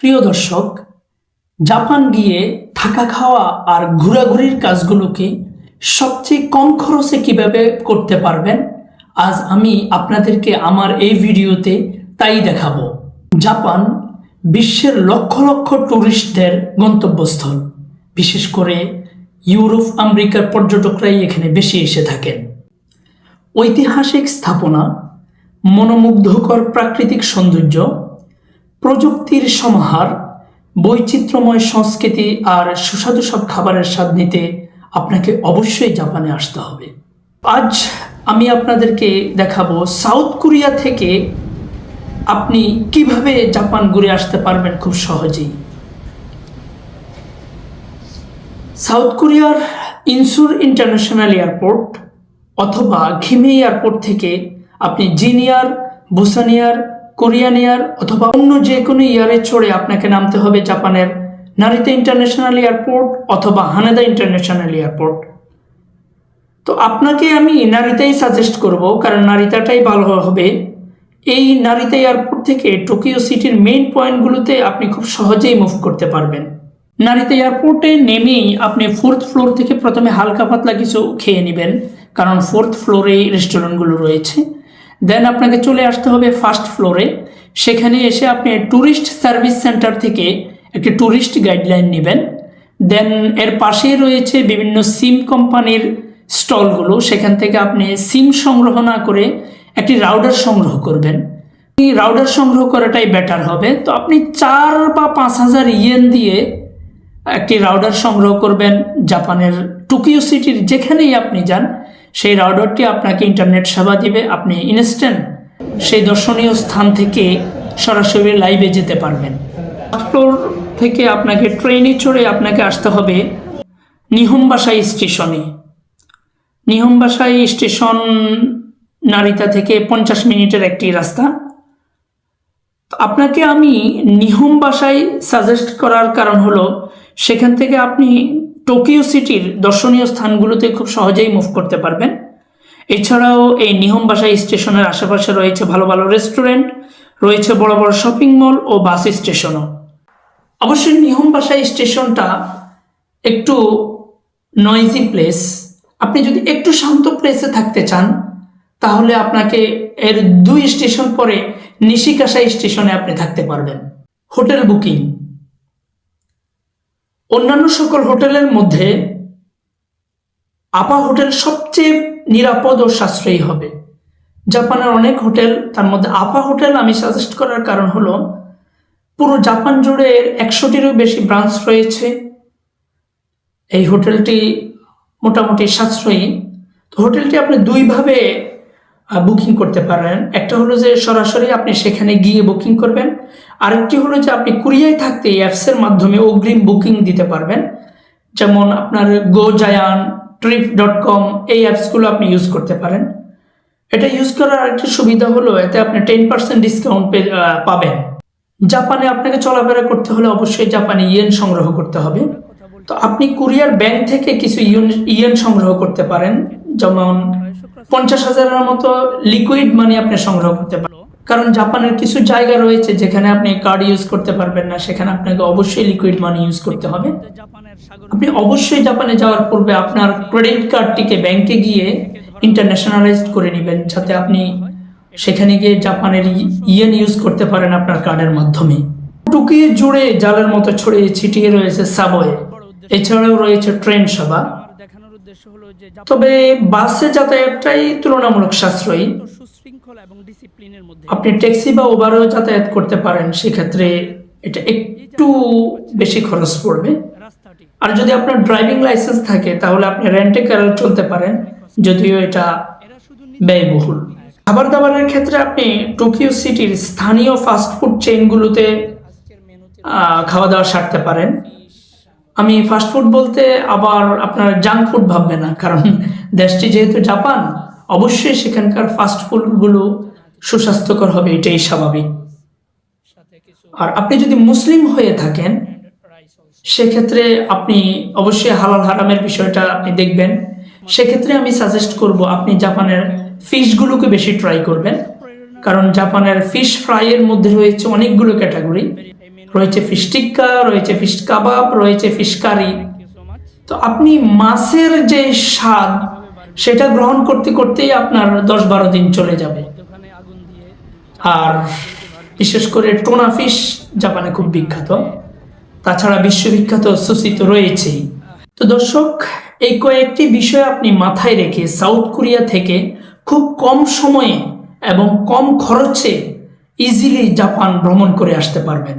প্রিয় দর্শক, জাপান গিয়ে থাকা খাওয়া আর ঘোরাঘুরির কাজগুলোকে সবচেয়ে কম খরচে কীভাবে করতে পারবেন, আজ আমি আপনাদেরকে আমার এই ভিডিওতে তাই দেখাবো। জাপান বিশ্বের লক্ষ লক্ষ ট্যুরিস্টদের গন্তব্যস্থল। বিশেষ করে ইউরোপ, আমেরিকার পর্যটকরাই এখানে বেশি এসে থাকেন। ঐতিহাসিক স্থাপনা, মনোমুগ্ধকর প্রাকৃতিক সৌন্দর্য প্রযুক্তির সমাহার, বৈচিত্র্যময় সংস্কৃতি আর সুস্বাদু সব খাবারের স্বাদ নিতে আপনাকে অবশ্যই জাপানে আসতে হবে। আজ আমি আপনাদেরকে দেখাবো সাউথ কোরিয়া থেকে আপনি কীভাবে জাপান ঘুরে আসতে পারবেন খুব সহজেই। সাউথ কোরিয়ার ইনসুর ইন্টারন্যাশনাল এয়ারপোর্ট অথবা ঘিমে এয়ারপোর্ট থেকে আপনি জিনিয়ার, বুসানিয়ার কোরিয়ান এয়ার অথবা অন্য যে কোনো ইয়ারে চড়ে আপনাকে নামতে হবে জাপানের নারিতা ইন্টারন্যাশনাল এয়ারপোর্ট অথবা হানেদা ইন্টারন্যাশনাল এয়ারপোর্ট। তো আপনাকে আমি নারিতাই সাজেস্ট করব, কারণ নারিতাটাই ভালো হবে। এই নারিতা এয়ারপোর্ট থেকে টোকিও সিটির মেইন পয়েন্টগুলোতে আপনি খুব সহজেই মুভ করতে পারবেন। নারিতা এয়ারপোর্টে নেমেই আপনি ফোর্থ ফ্লোর থেকে প্রথমে হালকা পাতলা কিছু খেয়ে নেবেন, কারণ ফোর্থ ফ্লোরেই রেস্টুরেন্টগুলো রয়েছে। দেন আপনাকে চলে আসতে হবে ফার্স্ট ফ্লোরে সেখানে এসে আপনি ট্যুরিস্ট সার্ভিস সেন্টার থেকে একটি ট্যুরিস্ট গাইডলাইন নেবেন। দেন এর পাশেই রয়েছে বিভিন্ন সিম কোম্পানির স্টলগুলো। সেখান থেকে আপনি সিম সংগ্রহ না করে একটি রাউডার সংগ্রহ করবেন। রাউডার সংগ্রহ করাটাই বেটার হবে। তো আপনি চার বা পাঁচ হাজার ইয়েন দিয়ে একটি রাউডার সংগ্রহ করবেন। জাপানের টোকিও সিটির যেখানেই আপনি যান সেই রাউডারটি আপনাকে ইন্টারনেট সেবা দিবে। আপনি ইনস্ট্যান্ট সেই দর্শনীয় স্থান থেকে সরাসরি লাইভে যেতে পারবেন। ফ্লোর থেকে আপনাকে ট্রেনে চড়ে আপনাকে আসতে হবে নিহমবাসাই স্টেশনে নিহমবাসাই স্টেশন নারিতা থেকে পঞ্চাশ মিনিটের একটি রাস্তা। আপনাকে আমি নিহম বাসায় সাজেস্ট করার কারণ হলো সেখান থেকে আপনি টোকিও সিটির দর্শনীয় স্থানগুলোতে খুব সহজেই মুভ করতে পারবেন। এছাড়াও এই নিহম বাসাই স্টেশনের আশেপাশে রয়েছে ভালো ভালো রেস্টুরেন্ট রয়েছে বড় বড় শপিং মল ও বাস স্টেশনও অবশ্যই নিহম বাসাই স্টেশনটা একটু নয়েজি প্লেস আপনি যদি একটু শান্ত প্লেসে থাকতে চান, তাহলে আপনাকে এর দুই স্টেশন পরে নিশিকাশাই স্টেশনে আপনি থাকতে পারবেন। Hotel booking. অন্যান্য সকল হোটেলের মধ্যে আপা হোটেল সবচেয়ে নিরাপদ ও সাশ্রয়ী হবে। জাপানের অনেক হোটেল, তার মধ্যে আপা হোটেল আমি সাজেস্ট করার কারণ হলো, পুরো জাপান জুড়ে এর একশোটিরও বেশি ব্রাঞ্চ রয়েছে। এই হোটেলটি মোটামুটি সাশ্রয়ী। তো হোটেলটি আপনি দুইভাবে বুকিং করতে পারেন। একটা হলো যে সরাসরি আপনি সেখানে গিয়ে বুকিং করবেন। আরেকটি হলো যে আপনি কুরিয়ায় থাকতে এই অ্যাপসের মাধ্যমে অগ্রিম বুকিং দিতে পারবেন। যেমন আপনার গো জায়ান ট্রিপ ডট কম এই অ্যাপসগুলো আপনি ইউজ করতে পারেন। এটা ইউজ করার আরেকটি সুবিধা হলো, এতে আপনি টেন পার্সেন্ট ডিসকাউন্ট পাবেন। জাপানে আপনাকে চলাফেরা করতে হলে অবশ্যই জাপানে ইয়েন সংগ্রহ করতে হবে। তো আপনি কুরিয়ার ব্যাংক থেকে কিছু ইয়েন ইয়েন সংগ্রহ করতে পারেন। যেমন পঞ্চাশ হাজারের মতো লিকুইড মানি আপনি সংগ্রহ করতে পারেন। কারণ জাপানের কিছু জায়গা রয়েছে যেখানে আপনি কার্ড ইউজ করতে পারবেন না, সেখানে আপনাকে অবশ্যই লিকুইড মানি ইউজ করতে হবে। আপনি অবশ্যই জাপানে যাওয়ার পূর্বে আপনার ক্রেডিট কার্ডটিকে ব্যাংকে গিয়ে ইন্টারন্যাশনালাইজড করে নেবেন, যাতে আপনি সেখানে গিয়ে জাপানের ইয়েন ইউজ করতে পারেন আপনার কার্ডের মাধ্যমে। টুকিয়ে জুড়ে জালের মতো ছড়িয়ে ছিটিয়ে রয়েছে সাবওয়ে এছাড়াও রয়েছে ট্রেন দেখানোর উদ্দেশ্য হলো যে তবে বাসে যাতায়াতটাই তুলনামূলক সাশ্রয়ী। সুশৃঙ্খলা এবং ডিসিপ্লিনের মধ্যে। আপনি ট্যাক্সি বা ওভারেও যাতায়াত করতে পারেন সেক্ষেত্রে এটা একটু বেশি খরচ পড়বে। আর যদি আপনার ড্রাইভিং লাইসেন্স থাকে তাহলে আপনি রেন্টে কারও চলতে পারেন যদিও এটা ব্যয়বহুল। খাবার দাবারের ক্ষেত্রে আপনি টোকিও সিটির স্থানীয় ফাস্টফুড চেইনগুলোতে খাওয়া দাওয়া সারতে পারেন। আমি ফাস্টফুড বলতে আবার আপনার জাঙ্ক ফুড ভাববে না, কারণ দেশটি যেহেতু জাপান, অবশ্যই সেখানকার ফাস্টফুডগুলো সুস্বাস্থ্যকর হবে, এটাই স্বাভাবিক। আর আপনি যদি মুসলিম হয়ে থাকেন, সেক্ষেত্রে আপনি অবশ্যই হালাল হারামের বিষয়টা আপনি দেখবেন। সেক্ষেত্রে আমি সাজেস্ট করব, আপনি জাপানের ফিশগুলোকে বেশি ট্রাই করবেন। কারণ জাপানের ফিশ ফ্রাইয়ের মধ্যে রয়েছে অনেকগুলো ক্যাটাগরি রয়েছে ফিশ টিক্কা রয়েছে ফিশ কাবাব রয়েছে ফিশ কারি তো আপনি মাছের যে স্বাদ, সেটা গ্রহণ করতে করতেই আপনার দশ বারো দিন চলে যাবে। আর বিশেষ করে টোনা ফিশ জাপানে খুব বিখ্যাত। তাছাড়া বিশ্ববিখ্যাত সুসি তো রয়েছেই। তো দর্শক, এই কয়েকটি বিষয় আপনি মাথায় রেখে সাউথ কোরিয়া থেকে খুব কম সময়ে এবং কম খরচে ইজিলি জাপান ভ্রমণ করে আসতে পারবেন।